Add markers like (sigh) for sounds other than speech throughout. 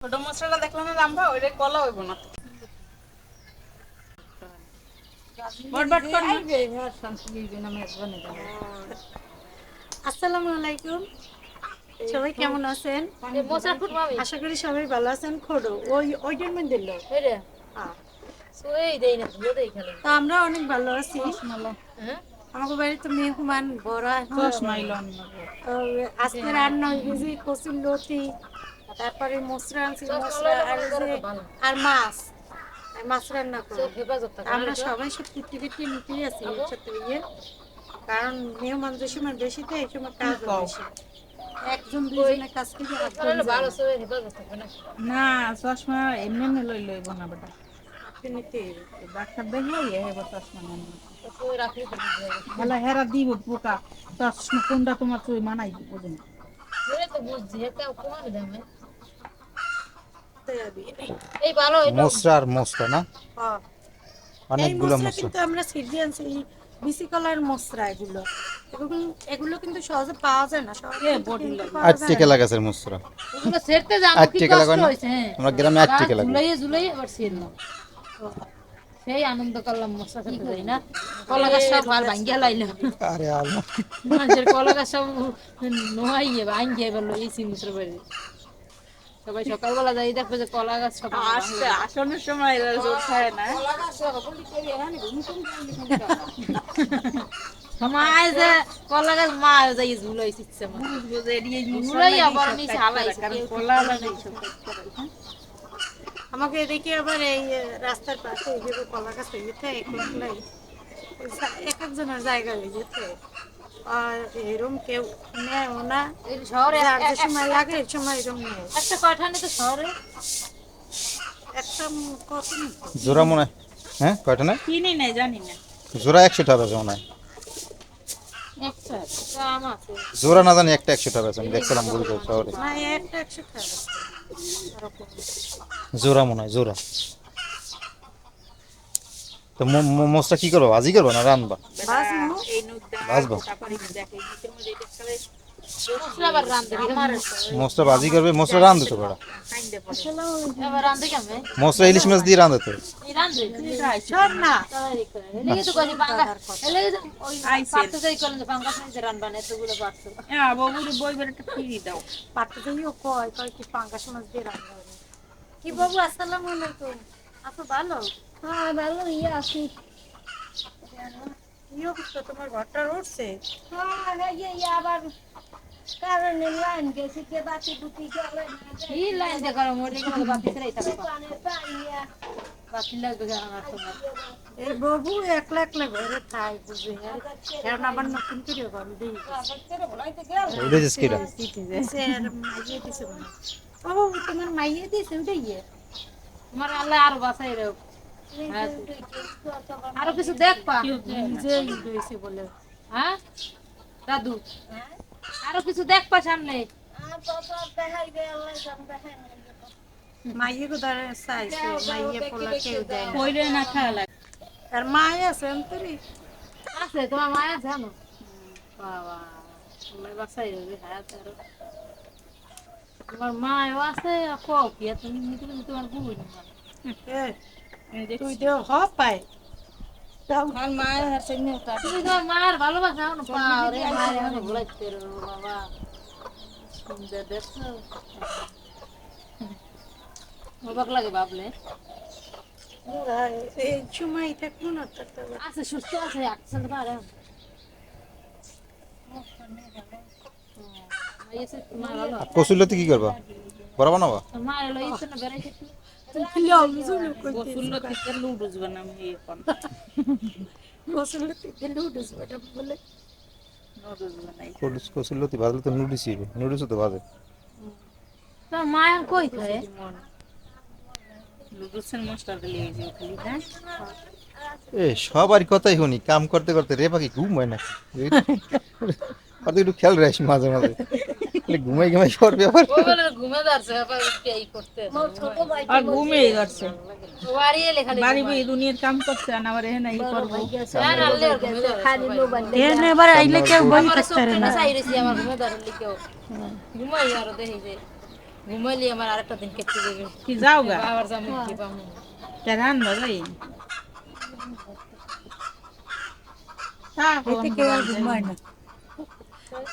ছোট মশলাটা দেখলাম না রাম্ভা ওইটা কলা হইব না। বটবট কর না। আসসালামু আলাইকুম। সবাই কেমন আছেন? মোচা ফুট মামি। আশা করি সবাই ভালো আছেন। খোড়ো ওই ওইটার মধ্যে দিল। হেরে সোই দেই না তুই দেই খালি। তো আমরা অনেক ভালো আছি। হ্যাঁ? আমাকে বাড়িতে মেহমান বড়। চশমাই লন না গো। আজকে রান্না কচুর লতি। তারপরে মশলা আনছি মশলা আর এই যে আর মাছ। আর মাছ রান্না থাক। আমরা সবাই সব তৃপ্তি তৃপ্তি নিতেই আছি একসাথে ইয়ে কারণ মেহমান যে সময় বেশি তো এই সময় কাজ বেশি। একজন না? না চশমা এমনি এমনি লই লইব না বেটা। ডাক্তার দেখলে ইয়ে চশমা নেন ভালো হেরা দিব পোকা। চশমা কোনটা তোমার তুই মানাই বুঝুন হেরে তো বুঝছি দামে। এই ভালো মশলা আর মশলা না? হ্যাঁ। অনেকগুলো মশলা কিন্তু আমরা আনছি এই বিসি কলার মশলা এগুলো। এগুলো এগুলো কিন্তু সহজে পাওয়া যায় না সহজে কিনতে পাওয়া আট যায় লাগাছে মশলা ওগুলো সেরতে যাব আট কি টিকা লাগানো? হয়েছে হ্যাঁ। আমরা গ্রামে আট টিকা লাগাই। ঝুলাইয়ে ঝুলাইয়ে আবার সেরলাম সেই আনন্দ করলাম মশলা খেতে যাই না। কলা গাছ সব আর ভাঙ্গিয়া লাইলাম আরে আল্লাহ। মানুষের কলা গাছ সব নোয়াইয়ে ভাঙ্গিয়ে বলল এই সিমিসের বাড়ি সবাই সকালবেলা যাই দেখবে যে কলা গাছ সব আসতে আসনের সময় এরা জোর খায় না। সময় যে কলা গাছ মা যাই ঝুলাই শিখছে মা বুঝব যে এড়িয়ে ঝুলাই আবার আমি কলা করে, হ্যাঁ? আমাকে এদিকে আবার এই রাস্তার পাশে এইভাবে কলা গাছ হয়ে যেতে এক একজনের জায়গা হয়ে যেতে। আর এরম কেউ নেয়ও না। শহরে যার যে সময় লাগে এই সময় এরম নেয়। একটা কয়ঠানে তো শহরে। একটা কত জোড়া মনে হয়। হ্যাঁ কয়টা না জানি না। জোড়া একশো টাকা আছে মনে হয়। একটা দাম জোড়া না জানি একটা একশো টাকা আমি দেখছিলাম বলতে শহরে। জোড়া মনে হয় জোড়া। তো ম- ম- মশলা কি করব? ভাজি করব না রানবা? ভাজবো। ভাজি করবে ইলিশ মাছ দিয়ে কয় কি পাঙ্গাস মাছ দিয়ে রান্না কি বাবু আসসালামু আলাইকুম। আপু ভালো? হ্যাঁ ভালো ইয়ে আছি। তোমার ঘরটা উঠছে? হ্যাঁ ইয়ে আবার কারণে লাইন গেছে কে বাতি বুতি গেলে কি লাইন দে করো মোর দেখে বাতি ছেড়ে থাকে বাতি লাগবে আমার তোমার। এই বাবু একলা একলা ঘরে থাই বুঝে এখন আবার নতুন করে ঘর দিই সে মাইয়ে দিছে বাবু তোমার মাইয়ে দিছে ওটা ইয়ে। তোমার আল্লাহ আরও বাঁচাই রে আরও কিছু দেখ পা নিজে বলে। হ্যাঁ? দাদু? আরও কিছু দেখ পা সামনে মাইয়ে কোথায় চাইছে? মাইয়ে পোলা কেউ দেয় না। না খাওয়া আর মায়ে আছে অন্তরি? আছে তোমার মায়া জানো? বাবা বাঁচাই রে হায়াত আরও। তোমার মায়ও আছে কও কি তুমি তুমি তোমার গুণ তুই দেও হ পাই আমার মায়ের হাতে নিয়ে তুমি তোমার মায়ের ভালোবাসা এখনও পাও রে। মায়ের এখনও ভুলাইতে বাবা। সুন্দর দেখছ? অবাক লাগে ভাবলে। এই সময় থাকব না আছে সুস্থ আছে পারে কচুরলতি কি করবা? বড় বানাবা? ভাজলে তো নুডলস নুডলস তো ভাজে। কই এ সবারই কথাই শুনি কাম করতে করতে রে পাখি ঘুম হয় না আর একটু খেয়াল রাখিস মাঝে মাঝে। খালি ঘুমাই ঘুমাই করবে আবার ও বলে ঘুমে যাচ্ছে আবার উঠে এই করতে আর ঘুমিয়ে যাচ্ছে। বাড়ি এলে খালি বাড়ি বই দুনিয়ার কাম করছে আর আমার এখানে ই করব। আর আনলে ওর ঘুমে খালি মোবাইল এনে এবার আইলে কেউ বই থাকতে পারে না। চাই রেছি আমার ঘুমে ধরলি কেউ ঘুমাই আর দেখি যে ঘুমাইলি আমার আরেকটা দিন কেটে দেবে কি যাও গা? আবার যাব কি পাবো? কে রান্না যাই এতে কেউ আর ঘুমায় না।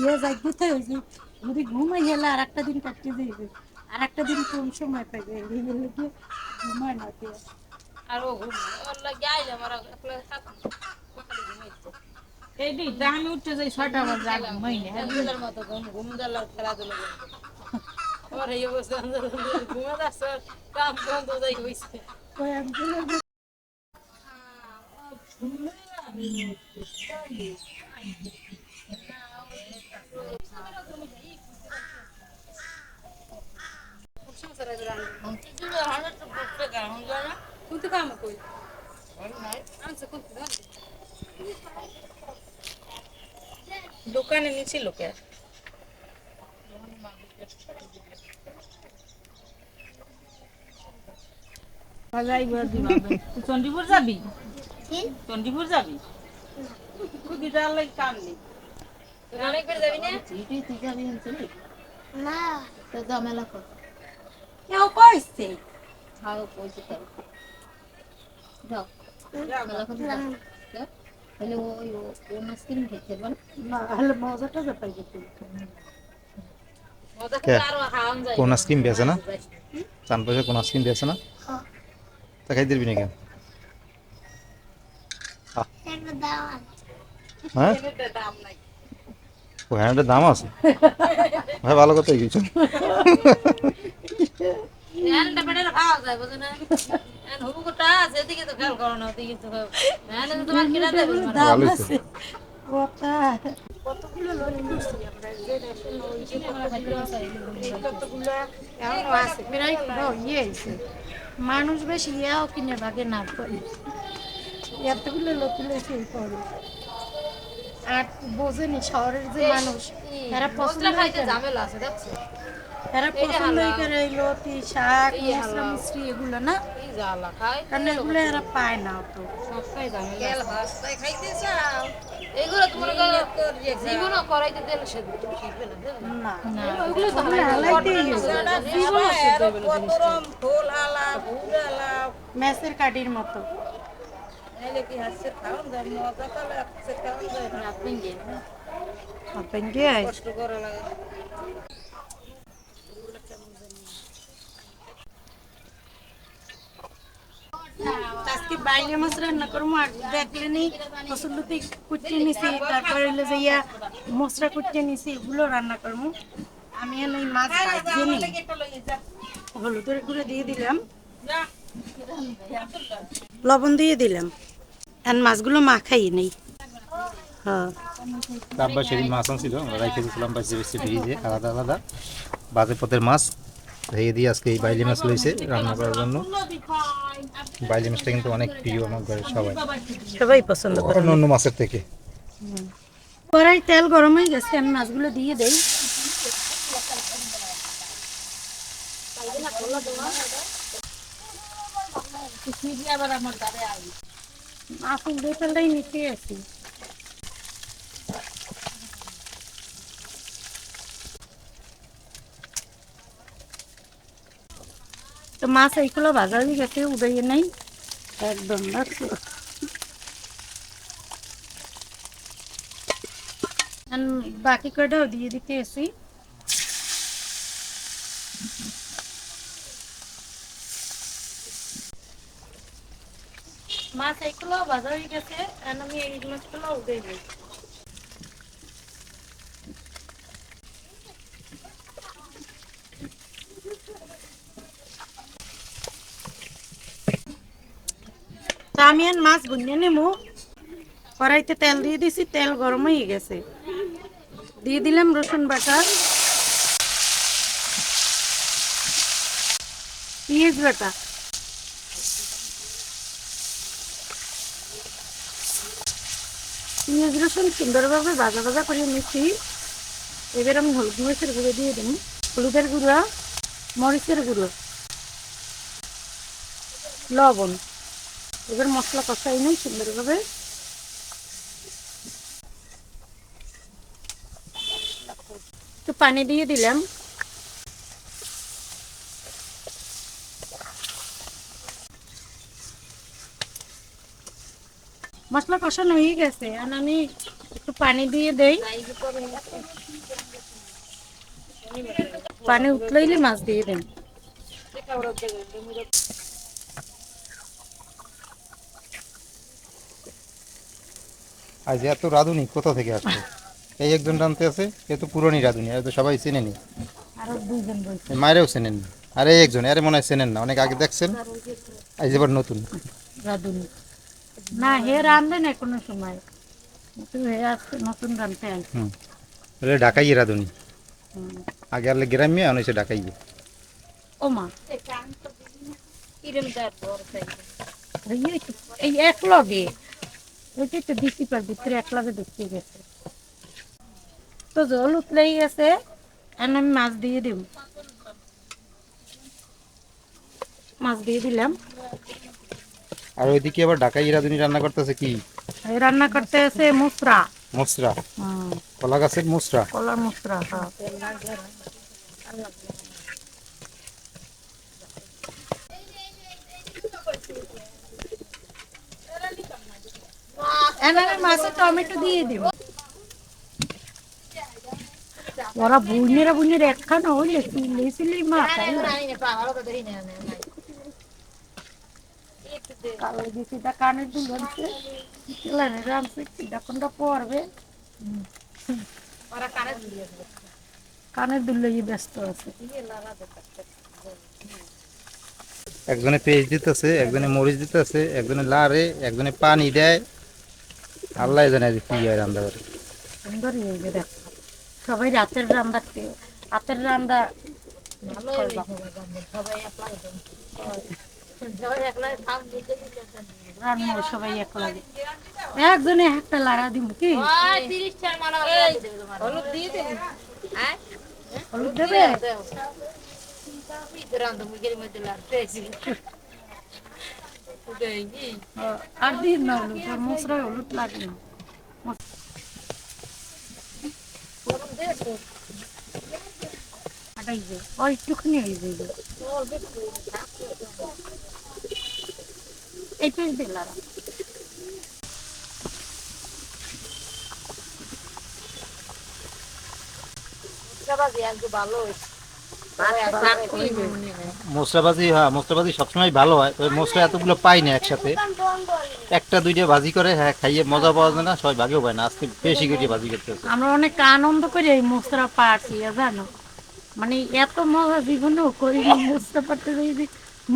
ইয়ে যাই কোথায় হয়েছে? যদি ঘুমাই গেলে আর একটা দিন কাটতে যাইবে আর একটা দিন কোন সময় পাইবে? এই গেলে কি ঘুমায় না কেউ আর ও এই দিকটা আমি উঠতে যাই ছয়টা বাজে আগে ঘুমাই না। মতো ঘুম ঘুম দিলাম খেলাধুলা আমার এই অবস্থা ঘুমা যাচ্ছে কাম বন্ধ যাই হয়েছে কোনতে কাম কই আনছে কোনতে দোকানে নিচে লোকে চন্ডিপুর যাবি? চন্ডিপুর যাবি? খুবই কাম নেই রানে করে যাবি না। না তো ঝামেলা কর। কইছে। তাহলে ওই ও- খেতে বল মজাটা ব্যাপার কোন স্কিম দিয়েছে না চান পয়সা কোন স্কিম দিয়েছে না তা খাই দিবি না কেন হ্যাঁ ওখানে দাম আছে ভাই ভালো কথা কিছু কতগুলো লোক করছি আমরা যে রেশন ওই যে এই কতগুলো এখনও আছে প্রায় ইয়ে হয়েছে মানুষ বেশি ইয়াও কিনে ভাগে না করে এতগুলো লোক এই আর বোঝেনি শহরের যে মানুষ এরা পছন্দ খাইতে ঝামেলা আছে দেখছ এরা পছন্দ করে এই লতি শাক মশলা মিশ্রি এগুলো না কারণ এগুলো এরা পায় না এগুলো তো জীবনও করাইতে দিল সে শিখবে না দেবে না। না। ওইগুলো তো হালাইতেই জীবনও শিখবে বলে জিনিসটা। ফুল হালা ফুল হালা মেসের কাঠির মতো এলে কি হাসছে খাওয়ান যায় মজা তাহলে হাসছে খাওয়ান যায় না আপনি গিয়ে আপনি গিয়ে কষ্ট করা লাগে আজকে বাইরে মাছ রান্না করব, আর দেখলে নি ফসলতি কুচিয়ে নিছি, তারপরে হইল যে ইয়া মশলা কুচিয়ে নিছি, এগুলো রান্না করব। আমি ওই মাছ ভাজিয়ে হলুদের গুঁড়ো দিয়ে দিলাম। লবণ দিয়ে দিলাম। এখন মাছগুলো মাখাই নেই। হ্যাঁ। আব্বা সেদিন মাছ আনছিল, আমরা রেখে দিয়েছিলাম ফ্রিজে আলাদা আলাদা। বাজে পথের মাছ। ভেঙে দিয়ে আজকে এই বাইলি মাছ লইছে রান্না করার জন্য। বাইলি মাছটা কিন্তু অনেক প্রিয় আমার ঘরের সবাই। সবাই পছন্দ করে। অন্য অন্য মাছের থেকে। কড়াই তেল গরম হয়ে গেছে আমি মাছগুলো দিয়ে দেই। মাছ উল্টে ফেলটাই নিচে আছি। মাছ এইগুলো হয়ে গেছে উড়াইয়ে নাই। একদম রাখছো বাকি কটাও দিয়ে দিতে এসি মাছ এইগুলো হয়ে গেছে আমি এই মাছগুলো উঠে দিই আমি আর মাছ বুনিয়ে নেব কড়াইতে তেল দিয়ে দিছি, তেল গরম হয়ে গেছে। দিয়ে দিলাম রসুন বাটা। পেঁয়াজ বাটা। পেঁয়াজ রসুন সুন্দরভাবে ভাজা ভাজা করে নিচ্ছি এবার আমি হলুদ মরিচের গুঁড়ো দিয়ে দিই হলুদের গুঁড়ো, মরিচের গুঁড়ো। লবণ। এবার মশলা কষাই নেই সুন্দরভাবে। একটু পানি দিয়ে দিলাম। মশলা কষানো হয়ে গেছে, আর আমি একটু পানি দিয়ে দেই। পানি উঠলেইলে মাছ দিয়ে দেন। আজ এত রাঁধুনি কোথা থেকে আসছে? এই একজন রাঁধতে আছে এ তো পুরনি রাঁধুনি এ তো সবাই চেনেনি। আরও মায়েরাও চেনেন আরে এই একজন আরে মনে হয় চেনেন না অনেক আগে দেখছেন? আজ এবার নতুন। রাঁধুনি। না হে রাঁধবে না কোনো সময়। নতুন রাঁধতে ঢাকাইয়ে রাঁধুনি। আগে আলে গ্রামে অনেক ঢাকাইয়ে ও মা। এই এক লগে ওইটাই তো পার ভিতরে এক লগে ঢুকিয়ে গেছে। তো জল উতলেই গেছে এখন আমি মাছ দিয়ে দেব। মাছ দিয়ে দিলাম। আর ওইদিকে আবার ঢাকাই রাঁধুনি রান্না করতেছে কি? এই রান্না করতে আছে মুসরা। মসরা। কলা গাছের মসরা। কলার মুসরা হ্যাঁ। আমি মাছে টমেটো দিয়ে দিব। ওরা একখানা হইলে সিলে সিলে মা? কালো দিছিটা কানের দুল আনছে কেলানে রানছে কিটা কোনটা পড়বে কানের দুল লইয়ে ব্যস্ত আছে। একজনে পেঁয়াজ দিতেছে একজনে মরিচ দিতেছে একজনে লারে একজনে পানি দেয়। আল্লাহ জানে কি হয় রান্না করে। সুন্দর সবাই রাতের রান্না রাতের রান্না রান্না সবাই এক লাগে। একজনে একটা লাড়া দিব কি? হলুদ দিয়ে দেবে? হলুদ দেবে ও, আর দিন না হলুদ ওর মশলায় হলুদ লাগে না আটাই যে ও মশলাবাজি হ্যাঁ মশলাবাজি সবসময় ভালো হয়। তবে মশলা এতগুলো পাই না একসাথে। একটা দুইটা ভাজি করে হ্যাঁ খাইয়ে মজা পাওয়া যায় না সবাই ভাগেও পায় না। আজকে বেশি করে ভাজি করতে হচ্ছে। আমরা অনেক আনন্দ করে এই মশলা পাচ্ছি জানো? মানে এত মজা জীবনেও করি পারি যে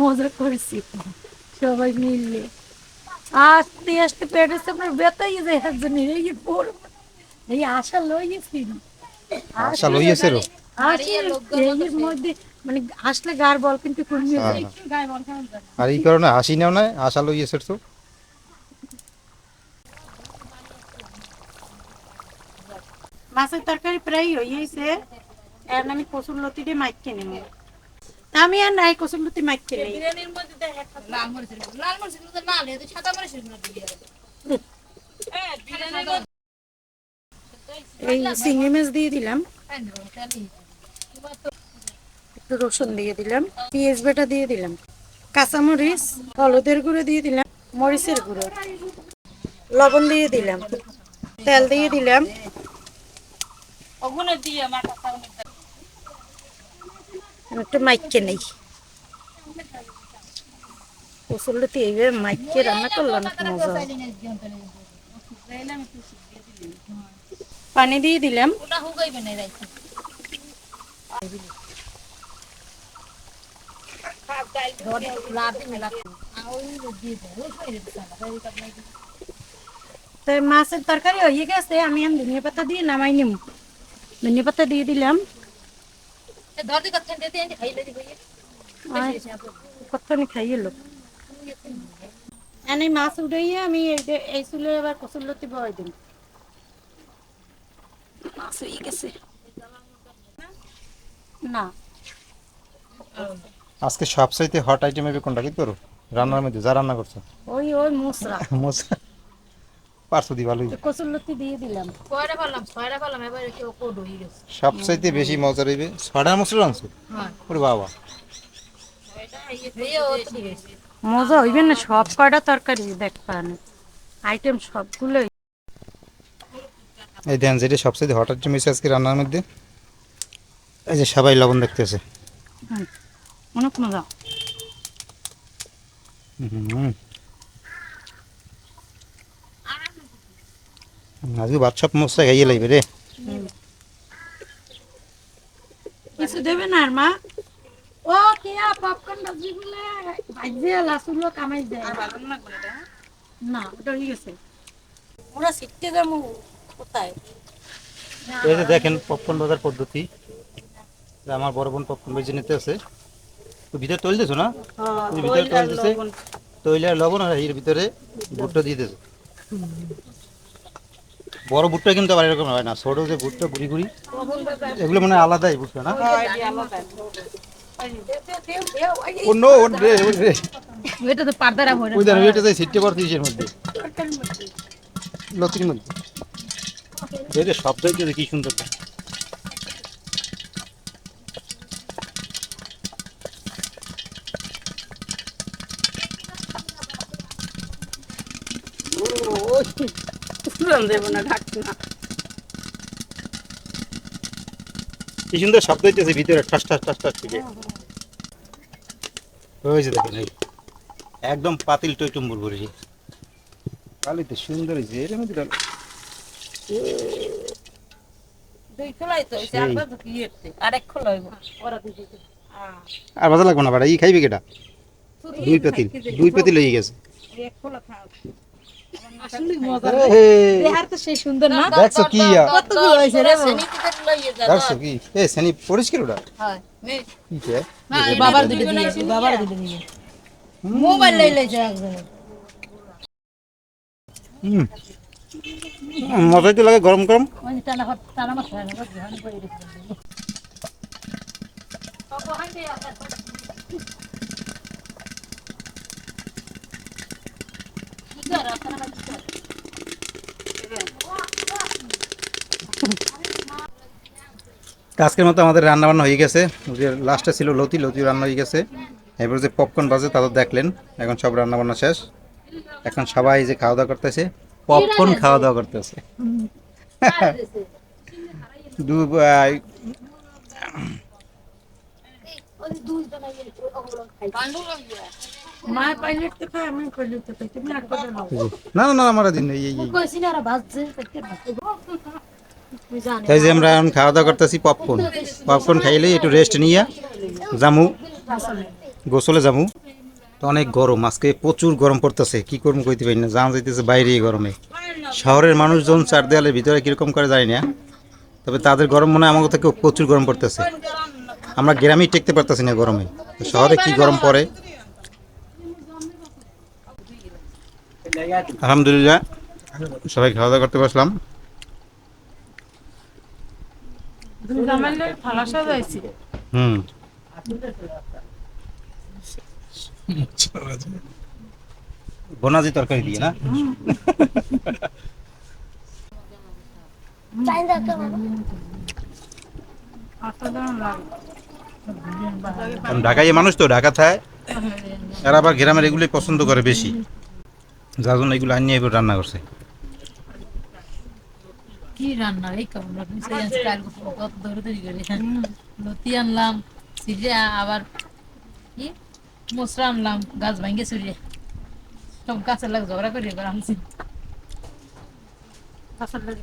মজা করেছি। সবাই মিললে আস্তে আস্তে পেটের সামনে বেতাই যায় একজনের এই পড় এই আশা লইয়েছি। আশা লইয়েছে রো? এর মধ্যে মানে আসলে গার বল কিন্তু হ্যাঁ, যায় আর এই কারণে হাসি নেও না আশা লইয়েছে তো। মাছের তরকারি প্রায় হয়েছে এখন আমি কসুর লতি দিয়ে মাইকে নেব। তা আমি আর নাই কসুর লতি মাইকে নেই। বিরিয়ানির মধ্যে লাল মরিচের লাল মরিচের সাদা মরিচের দিয়ে। হ্যাঁ এই চিংড়ি মাছ দিয়ে দিলাম। তাহলে একটু রসুন দিয়ে দিলাম পেঁয়াজ বাটা দিয়ে দিলাম কাঁচামরিচ হলুদের গুঁড়ো দিয়ে দিলাম মরিচের গুঁড়ো লবণ দিয়ে দিলাম তেল দিয়ে দিলাম। একটু মাইকে নেই। কসুলতে এইভাবে মাইকে রান্না করলে অনেক মজা। পানি দিয়ে দিলাম। মাছের তরকারি হয়ে গেছে, আমি এখন ধনিয়া পাতা দিয়ে নামাই নিম। ধনিয়া পাতা দিয়ে দিলাম। এনে মাছ উঠাইয়ে আমি এই চুলে এবার কচুর লতি বয় দিন মাছ হয়ে গেছে। না। আজকে সবচাইতে হট আইটেম হবে কোনটা কি করো রান্নার মধ্যে যা রান্না করছ। ওই ওই মশলা। (laughs) মশলা? পারছ দি ভালোই। কচুর লতি দিয়ে দিলাম। কয়টা পারলাম, ছয়টা পারলাম, এবারে কেউ কোড হয়ে গেছে। সবচাইতে বেশি মজা রইবে। ছটা মশলা রাঁধছো হ্যাঁ। ওরে বাবা। মজা হইবে না সব কয়টা তরকারি দেখ পান। আইটেম সবগুলোই। এই দেন যেটা সবচেয়ে হট আইটেম হয়েছে আজকে রান্নার মধ্যে। এই যে সবাই লবণ দেখতেছে। অনেক মজা। হুম। আজকে মশলা খাইয়ে লাগবে রে। কিছু দেবে না আর মা? ও কিয়া পপকর্ন বাজি বলে ভাজে লাসুলো কামাই দেয়। আর ভালো না এটা, হ্যাঁ? না ওটা হয়ে গেছে। ওরা শিখতে যাব কোথায়? এই যে দেখেন পপকর্ন বাজার পদ্ধতি। আমার বড় বোন পপকর্ন বেজে নিতে আছে। তো ভিতরে তৈল দিছো না? হ্যাঁ, ভিতরে তৈল দিছে। তৈলে আর লবণ আর এর ভিতরে ভুট্টা দিয়ে দিয়েছে। বড় ভুট্টা কিন্তু আবার এরকম হয় না। ছোট যে ভুট্টা গুড়ি গুড়ি এগুলো মানে আলাদাই ভুট্টা না? হ্যাঁ, এটা আলাদা। অন্য রে ওই রে এটা তো পার্দারা হয়ে ওই মধ্যে। লতির মধ্যে। এই যে শব্দ হইতেছে কি সুন্দর। দেবো না ঢাকছি না। কি সুন্দর শব্দ হইতেছে ভিতরে ঠাস ঠাস ঠাস ঠাস থেকে ওই যে দেখেন এই একদম পাতিল টইটুম্বুর করেছি কালি তো সুন্দর হয়েছে এর মধ্যে ডাল- আর ভালো লাগবে না বাড়া ই খাইবে কেটা দুই পাতিল দুই পাতিল হয়ে গেছে। ইয়া? হয় মজাই তো লাগে গরম গরম। টানা হট টানা মাছ হয় না বস ধান করে রেখে দিল আজকের মতো আমাদের রান্না বান্না হয়ে গেছে। যে লাস্টে ছিল লতি লতি রান্না হয়ে গেছে। এরপর যে পপকর্ন বাজে তা তো দেখলেন এখন সব রান্না বান্না শেষ। এখন সবাই যে খাওয়া দাওয়া করতেছে পপকর্ন খাওয়া দাওয়া করতেছে। (laughs) দু না না আমার দিন তুই যে আমরা এখন খাওয়া দাওয়া করতেছি পপকর্ন পপকর্ন খাইলে একটু রেস্ট নিয়ে জামু গোসলে যামু। তো অনেক গরম আজকে প্রচুর গরম পড়তেছে। কি করব কইতে পারি না জানা যাইতেছে বাইরে গরমে। শহরের মানুষজন চার দেওয়ালের ভিতরে কীরকম করে যায় না। তবে তাদের গরম মনে হয় আমাকে থেকে প্রচুর গরম পড়তেছে। আমরা গ্রামেই টেকতে পারতেছি না গরমে। শহরে কি গরম পড়ে? আলহামদুলিল্লাহ। সবাই খাওয়া দাওয়া করতে বসলাম। হুম। বনাজি তরকারি দিয়ে না? অসাধারণ লাগে কারণ ঢাকায় মানুষ তো ঢাকা থায়। এরা আবার গ্রামের এগুলোই পছন্দ করে বেশি। যার জন্য এগুলো আনিয়ে এবার রান্না করছে। কি রান্না? এই লতি আনলাম সিজে আবার কি? মশলা আনলাম গাছ ভাঙ্গে চুরিয়ে। সব গাছের লাগে ঝগড়া করে এবার আনছি। লাগে